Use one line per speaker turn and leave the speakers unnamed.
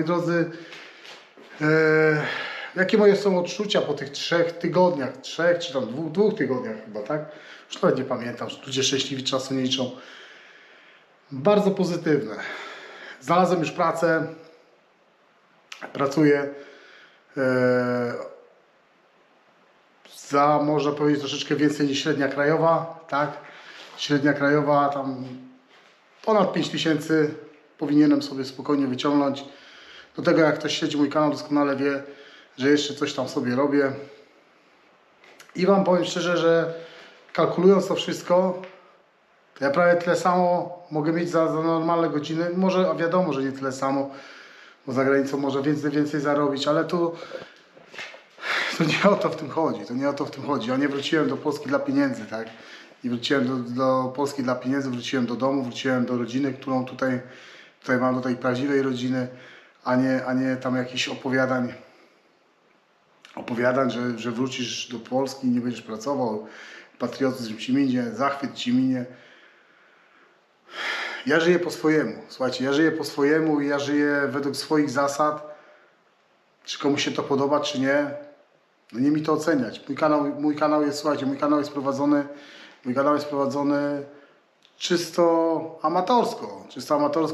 moi drodzy, e, jakie moje są odczucia po tych trzech tygodniach, trzech czy tam dwóch, dwóch tygodniach chyba, tak? Już nawet nie pamiętam, ludzie szczęśliwi czasu nie liczą. Bardzo pozytywne. Znalazłem już pracę, pracuję e, za, można powiedzieć, troszeczkę więcej niż średnia krajowa, tak? Średnia krajowa tam ponad 5 tysięcy powinienem sobie spokojnie wyciągnąć. Do tego jak ktoś śledzi mój kanał doskonale wie, że jeszcze coś tam sobie robię. I Wam powiem szczerze, że kalkulując to wszystko, to ja prawie tyle samo mogę mieć za, za normalne godziny. Może, a wiadomo, że nie tyle samo, bo za granicą może więcej, więcej zarobić, ale tu to nie o to w tym chodzi, to nie o to w tym chodzi. Ja nie wróciłem do Polski dla pieniędzy, tak? Nie wróciłem do, do Polski dla pieniędzy, wróciłem do domu, wróciłem do rodziny, którą tutaj, tutaj mam, do tej prawdziwej rodziny, a nie, a nie tam jakichś opowiadań, opowiadań, że, że wrócisz do Polski i nie będziesz pracował, patriotyzm ci minie, zachwyt ci minie. Ja żyję po swojemu, słuchajcie, ja żyję po swojemu i ja żyję według swoich zasad. Czy komuś się to podoba, czy nie, no nie mi to oceniać. Mój kanał, mój kanał jest, słuchajcie, mój kanał jest prowadzony, mój kanał jest prowadzony czysto amatorsko, czysto amatorsko.